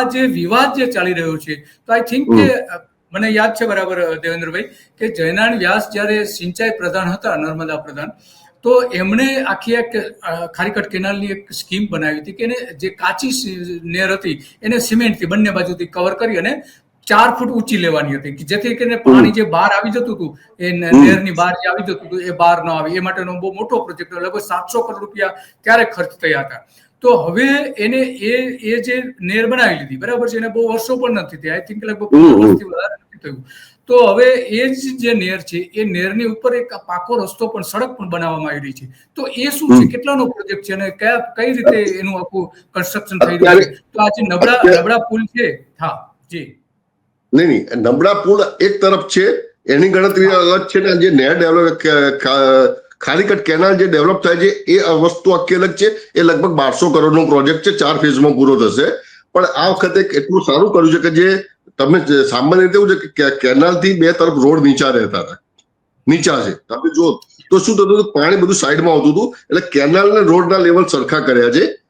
આ જે વિવાદ જે ચાલી રહ્યો છે તો આઈ થિંક કે મને યાદ છે બરાબર દેવેન્દ્રભાઈ કે જયનારાયણ વ્યાસ જ્યારે સિંચાઈ પ્રધાન હતા નર્મદા પ્રધાન તો એમણે આખી એક ખારીકટ કેનાલની એક સ્કીમ બનાવી હતી કે એને જે કાચી નેર હતી એને સિમેન્ટથી બંને બાજુથી કવર કરી અને ચાર ફૂટ ઊંચી લેવાની હતી કે જેથી કરીને પાણી જે બહાર આવી જતું હતું એ નહેરની બહાર જે આવી જતું હતું એ બહાર ન આવે. એ માટેનો બહુ મોટો પ્રોજેક્ટ લગભગ સાતસો કરોડ રૂપિયા ત્યારે ખર્ચ થયા હતા. તો હવે એને એ એ જે નેર બનાવી લીધી બરાબર છે? એને બહુ વર્ષો પણ નથી થયા. આઈ થિંક લગભગ. વર્ષથી વધારે નથી થયું. તો હવે એ જ જે નેર છે એ નેરની ઉપર એક પાકો રસ્તો પણ સડક પણ બનાવવામાં આવી રહી છે. તો એ શું છે. કેટલાનો પ્રોજેક્ટ છે? અને કયા કઈ રીતે એનું આખું કન્સ્ટ્રક્શન થઈ રહ્યું છે? તો આ જે નબળા નબળા પુલ છે હા જી. નહીં નહીં. નબળા પુલ એક તરફ છે, એની ગણતરી અલગ છે ને, જે નેર ડેવલપ ખારીકટ કેનાલ જે ડેવલપ થાય છે, એ વસ્તુ આખી અલગ છે. એ લગભગ બારસો કરોડનો પ્રોજેક્ટ છે, ચાર ફેઝમાં પૂરો થશે. પણ આ વખતે એટલું સારું કર્યું છે કે જે તમે સામાન્ય રીતે એવું છે કે કેનાલથી બે તરફ રોડ નીચા રહેતા હતા. નીચા છે. તમે જો તો શું થતું હતું? પાણી બધું સાઈડમાં આવતું હતું. એટલે કેનાલ ને રોડના લેવલ સરખા કર્યા છે.